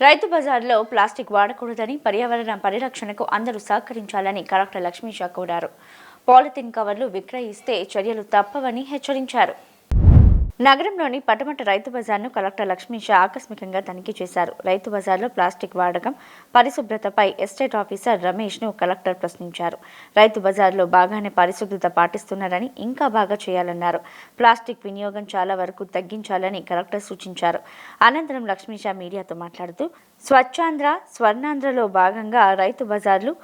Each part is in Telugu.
రైతు బజార్లో ప్లాస్టిక్ వాడకూడదని పర్యావరణ పరిరక్షణకు అందరూ సహకరించాలని కలెక్టర్ లక్ష్మీ షా కోరారు. పాలిథిన్ కవర్లు విక్రయిస్తే చర్యలు తప్పవని హెచ్చరించారు. నగరంలోని పటమట రైతు బజార్ను కలెక్టర్ లక్ష్మీ షా ఆకస్మికంగా తనిఖీ చేశారు. రైతు బజార్లో ప్లాస్టిక్ వాడకం పరిశుభ్రతపై ఎస్టేట్ ఆఫీసర్ రమేష్ను కలెక్టర్ ప్రశ్నించారు. రైతు బజార్లో బాగానే పరిశుభ్రత పాటిస్తున్నారని ఇంకా బాగా చేయాలన్నారు. ప్లాస్టిక్ వినియోగం చాలా వరకు తగ్గించాలని కలెక్టర్ సూచించారు. అనంతరం లక్ష్మీ షా మీడియాతో మాట్లాడుతూ స్వచ్ఛాంధ్ర స్వర్ణాంధ్రలో భాగంగా రైతు బజార్లు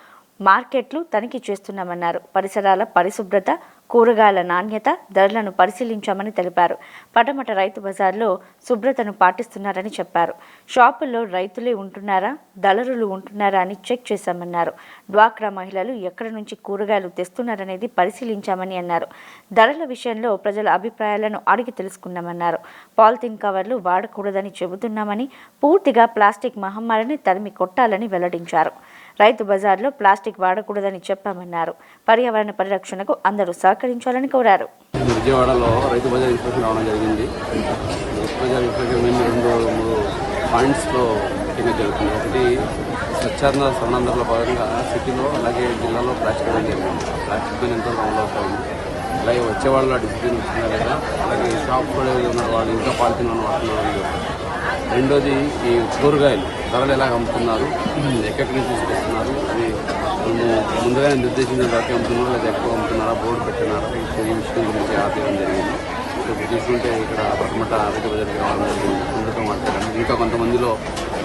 మార్కెట్లు తనిఖీ చేస్తున్నామన్నారు. పరిసరాల పరిశుభ్రత కూరగాయల నాణ్యత ధరలను పరిశీలించామని తెలిపారు. పటమట రైతు బజార్లో శుభ్రతను పాటిస్తున్నారని చెప్పారు. షాపుల్లో రైతులే ఉంటున్నారా? దళరులు ఉంటున్నారా అని చెక్ చేశామన్నారు. డ్వాక్రా మహిళలు ఎక్కడి నుంచి కూరగాయలు తెస్తున్నారనేది పరిశీలించామని అన్నారు. ధరల విషయంలో ప్రజల అభిప్రాయాలను అడిగి తెలుసుకున్నామన్నారు. పాలిథిన్ కవర్లు వాడకూడదని చెబుతున్నామని పూర్తిగా ప్లాస్టిక్ మహమ్మారిని తరిమి కొట్టాలని వెల్లడించారు. రైతు బజార్లో ప్లాస్టిక్ వాడకూడదని చెప్పామన్నారు. పర్యావరణ పరిరక్షణకు అందరూ సహకరించాలని కోరారు. విజయవాడలో రైతు బజార్ ఇన్స్పెక్షన్ రావడం జరిగింది. రైతు బజార్ ఇన్స్పెక్షన్ మేము రెండు మూడు పాయింట్స్లో కింద జరుగుతుంది ఒకటి స్వచ్ఛంద స్వర్ణాంధ్రలో భాగంగా సిటీలో అలాగే జిల్లాలో ప్లాస్టిక్ అనేది జరిగింది. ప్లాస్టిక్ పైన ఎంతో అమలు అవుతుంది అలాగే వచ్చేవాళ్ళు డిసిప్లిన్ ఇస్తున్నా లేదా అలాగే షాప్ కూడా ఉన్న వాళ్ళు ఇంకా పాలిథిన్ ఉన్న వాడుతున్నారు రెండోది ఈ కూరగాయలు ధరలు ఎలా అమ్ముతున్నారు ఎక్కడి నుంచి తీసుకొస్తున్నారు అది ముందుగా ముందుగానే నిర్దేశించిన ధరకి అమ్ముతున్నారా లేదా ఎక్కువ అమ్ముతున్నారా బోర్డు పెట్టినారా ఈ విషయం గురించి ఆపేయడం జరిగింది. సో చూసుకుంటే ఇక్కడ పట్టమట రైతు బజార్కి రావడం జరిగింది మాట్లాడాము ఇంకా కొంతమందిలో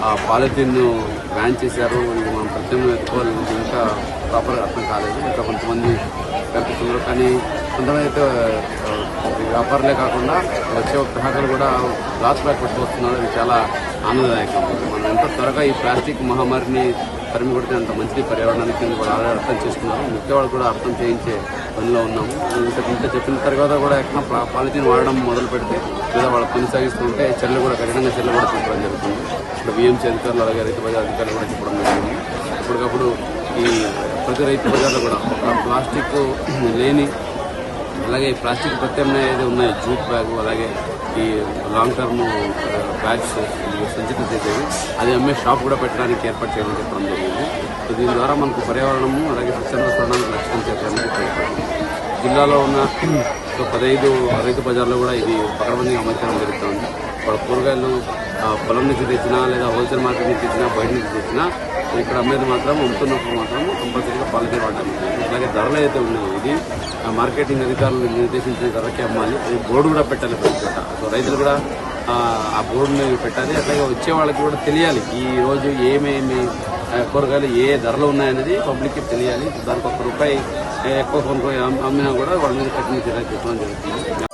ఆ పాలిథిన్ను బ్యాన్ చేశారు ఇది మనం ప్రత్యేకంగా ఎత్తుకోవాలి ఇంకా ప్రాపర్గా అర్థం కాలేదు. ఇంకా కొంతమంది కనిపిస్తున్నారు కానీ కొంతమంది అయితే వ్యాపారులే కాకుండా వచ్చే గ్రాహకులు కూడా గ్లాస్ బ్యాగ్ పెట్టుకొస్తున్నారు ఇది చాలా ఆనందదాయకం. మనం ఎంత త్వరగా ఈ ప్లాస్టిక్ మహమ్మారిని తరిమి కొడితే అంత మంచిది పర్యావరణానికి కూడా అర్థం చేస్తున్నారు ముఖ్యవాళ్ళు వాళ్ళు కూడా అర్థం చేయించే పనిలో ఉన్నాము. ఇంత ఇంత చెప్పిన తర్వాత కూడా ఎక్కడ పాలిథీన్ వాడడం మొదలు పెడితే లేదా వాళ్ళు కొనసాగిస్తుంటే చర్యలు కూడా కఠినంగా చర్యలు కూడా తీసుకోవడం జరుగుతుంది. ఇప్పుడు బిఎంసీ అధికారులు అలాగే రైతు బజార్ అధికారులు కూడా చెప్పడం జరిగింది. ఇప్పటికప్పుడు ఈ ప్రతి రైతు బజార్లో కూడా ప్లాస్టిక్ లేని అలాగే ఈ ప్లాస్టిక్ ప్రత్యామ్నాయ ఏదో ఉన్నాయి జూట్ బ్యాగ్ అలాగే ఈ లాంగ్ టర్మ్ బ్యాగ్స్ సంచిత చేసేవి అది అమ్మే షాప్ కూడా పెట్టడానికి ఏర్పాటు చేయమని చెప్పడం జరిగింది. సో దీని ద్వారా మనకు పర్యావరణము అలాగే స్వచ్ఛంద స్వర్ణానికి లక్ష్యం చేసేందుకు ప్రయత్నం జిల్లాలో ఉన్న పదహైదు రైతు బజార్లో కూడా ఇది పకడ్బందీగా అమర్చడం జరుగుతుంది. వాళ్ళ కూరగాయలు పొలం నుంచి తెచ్చినా లేదా హోల్సేల్ మార్కెట్ నుంచి తెచ్చినా బయట నుంచి తెచ్చినా ఇక్కడ అమ్మేది మాత్రం అమ్ముతున్నప్పుడు మాత్రం కంపల్సరీగా పాలిథీన్ వాడాలి. అలాగే ధరలు అయితే ఉన్నాయి ఇది మార్కెటింగ్ అధికారులు నిర్దేశించిన ధరకే అమ్మాలి. అది బోర్డు కూడా పెట్టాలి ప్రతి చోట. సో రైతులు కూడా ఆ, బోర్డుని పెట్టాలి. అట్లాగే వచ్చే వాళ్ళకి కూడా తెలియాలి. ఈ రోజు ఏమేమి కూరగాయలు ఏ ధరలు ఉన్నాయనేది పబ్లిక్కి తెలియాలి. దానికి ఒక రూపాయి ఎక్కువ కొనుక్కో అమ్మినా కూడా వాళ్ళ మీద కఠిన చర్య తీసుకోవడం జరుగుతుంది